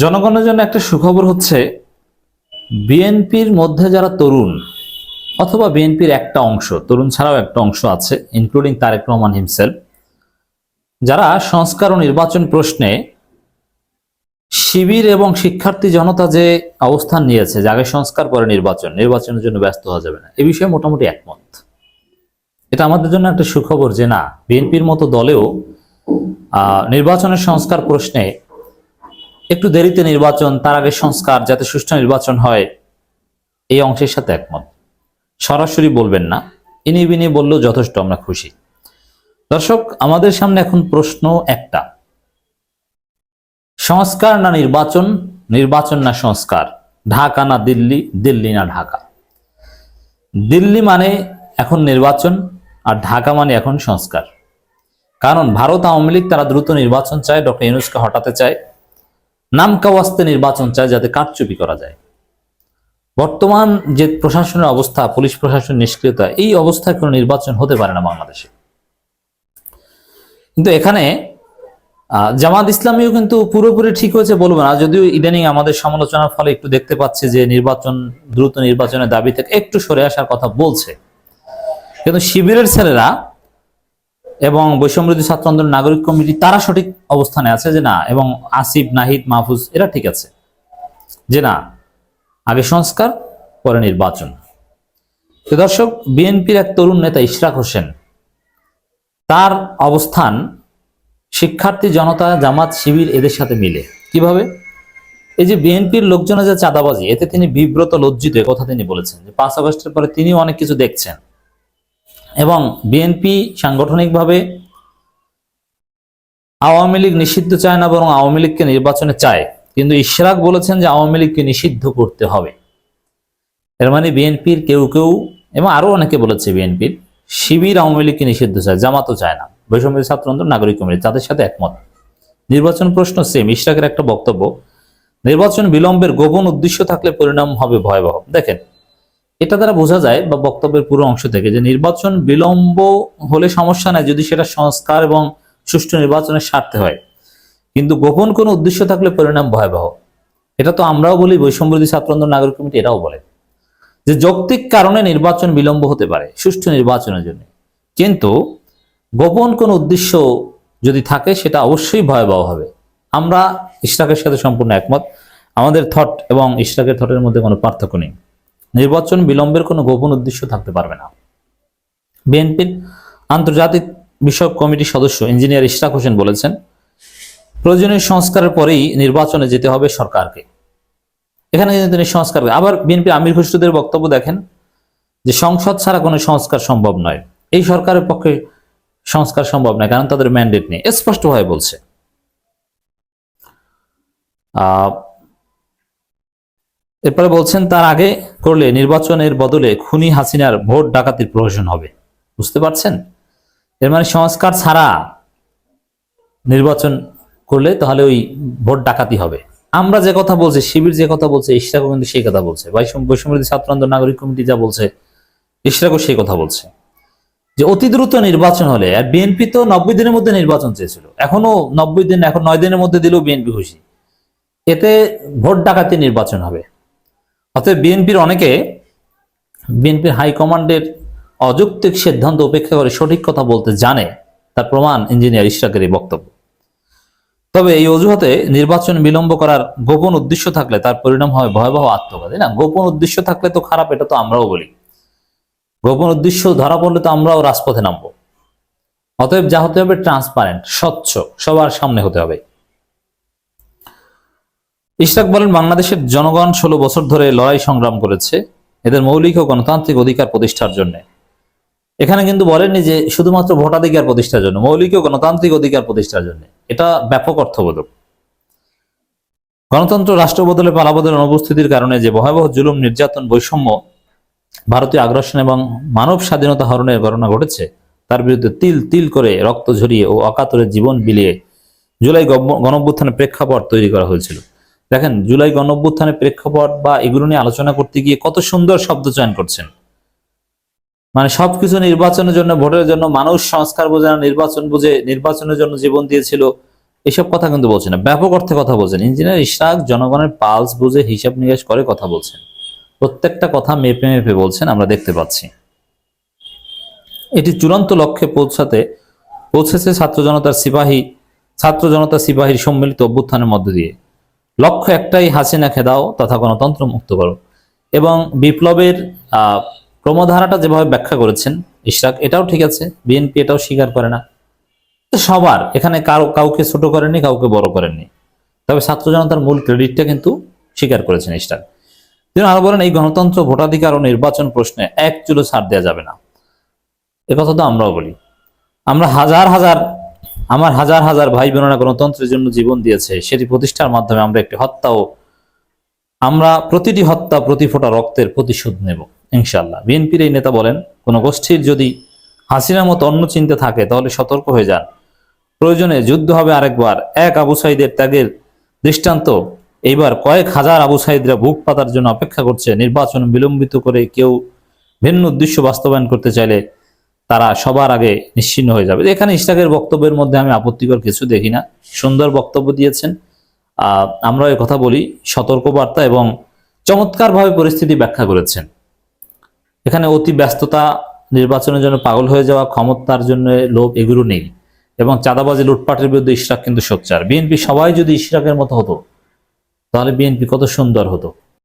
জনগণের জন্য একটা সুখবর হচ্ছে, বিএনপির মধ্যে যারা তরুণ অথবা বিএনপির একটা অংশ, তরুণ ছাড়াও একটা অংশ আছে ইনক্লুডিং তারেক রহমান হিমসেলফ যারা সংস্কার ও নির্বাচন প্রশ্নে শিবির এবং শিক্ষার্থী জনতা যে অবস্থান নিয়েছে, যে আগে সংস্কার, পরে নির্বাচন, নির্বাচনের জন্য ব্যস্ত হওয়া যাবে না। এ বিষয়ে মোটামুটি একমত। এটা আমাদের জন্য একটা সুখবর যে না, বিএনপির মতো দলেও নির্বাচনের সংস্কার প্রশ্নে একটু দেরিতে নির্বাচন, তার আগে সংস্কার যাতে সুষ্ঠু নির্বাচন হয়, এই অংশের সাথে একমত। সরাসরি বলবেন না, ইনি বিনি বললেও যথেষ্ট, আমরা খুশি। দর্শক, আমাদের সামনে এখন প্রশ্ন একটা। সংস্কার না নির্বাচন? নির্বাচন না সংস্কার? ঢাকা না দিল্লি? দিল্লি না ঢাকা? দিল্লি মানে এখন নির্বাচন আর ঢাকা মানে এখন সংস্কার। কারণ ভারত আওয়ামী লীগ তারা দ্রুত নির্বাচন চায়, ডক্টর ইউনুসকে হটাতে চায়। নামকাওয়াস্তে নির্বাচন চায় যাতে কারচুপি করা যায়। বর্তমান যে প্রশাসনের অবস্থা, পুলিশ প্রশাসন নিষ্ক্রিয়তা, এই অবস্থায় কোনো নির্বাচন হতে পারে না বাংলাদেশে। কিন্তু এখানে জামাত ইসলামীও কিন্তু পুরোপুরি ঠিক হয়েছে বলব না। যদিও ইদানিং আমাদের সমালোচনার ফলে একটু দেখতে পাচ্ছে যে নির্বাচন, দ্রুত নির্বাচনের দাবি থেকে একটু সরে আসার কথা বলছে। কিন্তু শিবিরের ছেলেরা এবং বৈষম্যবিরোধী ছাত্র আন্দোলন নাগরিক কমিটি, তারা সঠিক অবস্থানে আছে যে না, এবং আসিফ, নাহিদ, মাহফুজ, এরা ঠিক আছে। যে না, আগে সংস্কার, পরে নির্বাচন। দর্শক, বিএনপির এক তরুণ নেতা ইশরাক হোসেন, তার অবস্থান শিক্ষার্থী জনতা, জামাত, শিবির, এদের সাথে মিলে। কীভাবে? এই যে বিএনপির লোকজনের যে চাঁদাবাজি, এতে তিনি বিব্রত, লজ্জিত কথা তিনি বলেছেন। যে পাঁচ আগস্টের পরে তিনিও অনেক কিছু দেখছেন। এবং বিএনপি সাংগঠনিকভাবে আওয়ামী লীগ নিষিদ্ধ চায় না, বরং আওয়ামী লীগকে নির্বাচনে চায়। কিন্তু ইশরাক বলেছেন যে আওয়ামী লীগকে নিষিদ্ধ করতে হবে। এর মানে বিএনপির কেউ কেউ, এবং আরও অনেকে বলেছে বিএনপির, শিবির আওয়ামী লীগকে নিষিদ্ধ চায়, জামাতও চায় না। বৈষম্য ছাত্র আন্দোলন নাগরিক কমিটি, তাদের সাথে একমত। নির্বাচন প্রশ্ন সেম ইশরাকের একটা বক্তব্য, নির্বাচন বিলম্বের গোপন উদ্দেশ্য থাকলে পরিণাম হবে ভয়াবহ। দেখেন এটা দ্বারা বোঝা যায় বা বক্তব্যের পুরো অংশ থেকে যে নির্বাচন বিলম্ব হলে সমস্যা নাই যদি সেটা সংস্কার এবং সুষ্ঠু নির্বাচনের স্বার্থে হয়। কিন্তু গোপন কোনো উদ্দেশ্য থাকলে পরিণাম ভয়াবহ। এটা তো আমরাও বলি, বৈষম্যবিরোধী ছাত্র আন্দোলন নাগরিক কমিটি এরাও বলে। যে যৌক্তিক কারণে নির্বাচন বিলম্ব হতে পারে, সুষ্ঠু নির্বাচনের জন্য। কিন্তু গোপন কোন উদ্দেশ্য যদি থাকে, সেটা অবশ্যই ভয়াবহ হবে। আমরা ইশরাকের সাথে সম্পূর্ণ একমত। আমাদের থট এবং ইশরাকের থটের মধ্যে কোনো পার্থক্য নেই। নির্বাচন বিলম্বের কোনো গোপন উদ্দেশ্য থাকতে পারবে না। বিএনপির আন্তর্জাতিক বিষয়ক কমিটির সদস্য ইঞ্জিনিয়ার ইশরাক হোসেন বলেছেন, প্রয়োজনীয় সংস্কারের পরেই নির্বাচনে যেতে হবে সরকারকে। এখানে তিনি সংস্কার আবার বিএনপি আমির খুসরুদের বক্তব্য দেখেন যে সংসদ ছাড়া কোনো সংস্কার সম্ভব নয়। এই সরকারের পক্ষে সংস্কার সম্ভব নয়, কারণ তাদের ম্যান্ডেট নেই। স্পষ্টভাবে বলছে। আহ এরপরে বলছেন, তার আগে করলে নির্বাচনের বদলে খুনি হাসিনার ভোট ডাকাতির প্রহসন হবে। বুঝতে পারছেন? এর মানে সংস্কার ছাড়া নির্বাচন করলে তাহলে ওই ভোট ডাকাতি হবে। আমরা যে কথা বলছি, শিবির যে কথা বলছে ইশরাকও কিন্তু সেই কথা বলছে। বৈষম্য বৈষম্যবিরোধী ছাত্র আন্দোলন, নাগরিক কমিটি যা বলছে ইশরাকও সেই কথা বলছে। যে অতি দ্রুত নির্বাচন হলে, আর বিএনপি তো নব্বই দিনের মধ্যে নির্বাচন চেয়েছিল। এখনও নব্বই দিন, এখন নয় দিনের মধ্যে দিলেও বিএনপি খুশি। এতে ভোট ডাকাতি নির্বাচন হবে। অতএব বিএনপির অনেকে বিএনপির হাইকমান্ডের অযৌক্তিক সিদ্ধান্ত উপেক্ষা করে সঠিক কথা বলতে জানে, তার প্রমাণ ইঞ্জিনিয়ার ইশরাকের এই বক্তব্য। তবে এই অজুহাতে নির্বাচন বিলম্ব করার গোপন উদ্দেশ্য থাকলে তার পরিণাম হয় ভয়াবহ আত্মঘাতী। না? গোপন উদ্দেশ্য থাকলে তো খারাপ, এটা তো আমরাও বলি। গোপন উদ্দেশ্য ধরা পড়লে তো আমরাও রাজপথে নামবো। অতএব যা হতে হবে ট্রান্সপারেন্ট, স্বচ্ছ, সবার সামনে হতে হবে। ইশরাক বলেন, বাংলাদেশের জনগণ ষোলো বছর ধরে লড়াই সংগ্রাম করেছে, এদের মৌলিক ও গণতান্ত্রিক অধিকার প্রতিষ্ঠার জন্য। এখানে কিন্তু বলেননি যে শুধুমাত্র ভোটাধিকার প্রতিষ্ঠার জন্য, মৌলিক ও গণতান্ত্রিক অধিকার প্রতিষ্ঠার জন্য। এটা ব্যাপক অর্থবোধক। গণতন্ত্র রাষ্ট্র বদলে পালাবদলের অনুপস্থিতির কারণে যে ভয়াবহ জুলুম, নির্যাতন, বৈষম্য, ভারতীয় আগ্রাসন এবং মানব স্বাধীনতা হরণের ঘটনা ঘটেছে, তার বিরুদ্ধে তিল তিল করে রক্ত ঝরিয়ে ও অকাতরে জীবন বিলিয়ে জুলাই গণ- গণঅভ্যুত্থানের প্রেক্ষাপট তৈরি করা হয়েছিল। দেখেন, জুলাই গণঅভ্যুত্থানের প্রেক্ষাপট বা এগুলো নিয়ে আলোচনা করতে গিয়ে কত সুন্দর শব্দ চয়ন করছেন। মানে সবকিছু নির্বাচনের জন্য, ভোটের জন্য, মানুষ সংস্কার বোঝে না, নির্বাচন বুঝে, নির্বাচনের জন্য জীবন দিয়েছিল, এসব কথা কিন্তু বলছেন না। ব্যাপক অর্থে কথা বলছেন। ইঞ্জিনিয়ার ইশরাক জনগণের পালস বুঝে হিসাব নিকাশ করে কথা বলছেন। প্রত্যেকটা কথা মেপে মেপে বলছেন, আমরা দেখতে পাচ্ছি। এটি চূড়ান্ত লক্ষ্যে পৌঁছাতে, পৌঁছেছে ছাত্র জনতার সিপাহী, ছাত্র জনতা সিপাহীর সম্মিলিত অভ্যুত্থানের মধ্য দিয়ে। লক্ষ্য একটাই, হাসিনা খেদাও, তথা গণতন্ত্র মুক্ত করো। এবং বিপ্লবের ক্রমধারাটা যেভাবে ব্যাখ্যা করেছেন ইশরাক, এটাও ঠিক আছে, বিএনপি এটাও স্বীকার করে না। সবার, এখানে কারও, কাউকে ছোট করেননি, কাউকে বড় করেননি। তবে ছাত্র জনতার মূল ক্রেডিটটা কিন্তু স্বীকার করেছেন ইশরাক। তিনি আরও বলেন, এই গণতন্ত্র ভোটাধিকার ও নির্বাচন প্রশ্নে এক চুলো ছাড় দেওয়া যাবে না। একথা তো আমরাও বলি। আমরা হাজার হাজার আমার হাজার হাজার ভাই বোনেরা গণতন্ত্রের জন্য জীবন দিয়েছে, সেটি প্রতিষ্ঠার মাধ্যমে আমরা একটি হত্যাও আমরা প্রতিটি হত্যা, প্রতি ফোঁটা রক্তের প্রতিশোধ নেব ইনশাল্লাহ বিএনপির এই নেতা বলেন, কোন গোষ্ঠীর যদি হাসিনার মতো অন্য চিন্তা থাকে, তাহলে সতর্ক হয়ে যান। প্রয়োজনে যুদ্ধ হবে আরেকবার। এক আবু সাইদের ত্যাগের দৃষ্টান্ত, এইবার কয়েক হাজার আবু সাইদরা বুক পাতার জন্য অপেক্ষা করছে, নির্বাচন বিলম্বিত করে কেউ ভিন্ন উদ্দেশ্য বাস্তবায়ন করতে চাইলে তারা সবার আগে নিশ্চিন্ন হয়ে যাবে। এখানে ইশরাকের বক্তব্যের মধ্যে আমি আপত্তিকর কিছু দেখি না। সুন্দর বক্তব্য দিয়েছেন। আমরা এই কথা বলি। সতর্কবার্তা এবং চমৎকারভাবে পরিস্থিতি ব্যাখ্যা করেছেন। এখানে অতি ব্যস্ততা, নির্বাচনের জন্য পাগল হয়ে যাওয়া, ক্ষমতার জন্য লোভ এগুলো নেই এবং চাঁদাবাজি, লুটপাটের বিরুদ্ধে ইশরাক কিন্তু সোচ্চার। বিএনপি সবাই যদি ইশরাকের মতো হতো, তাহলে বিএনপি কত সুন্দর হতো।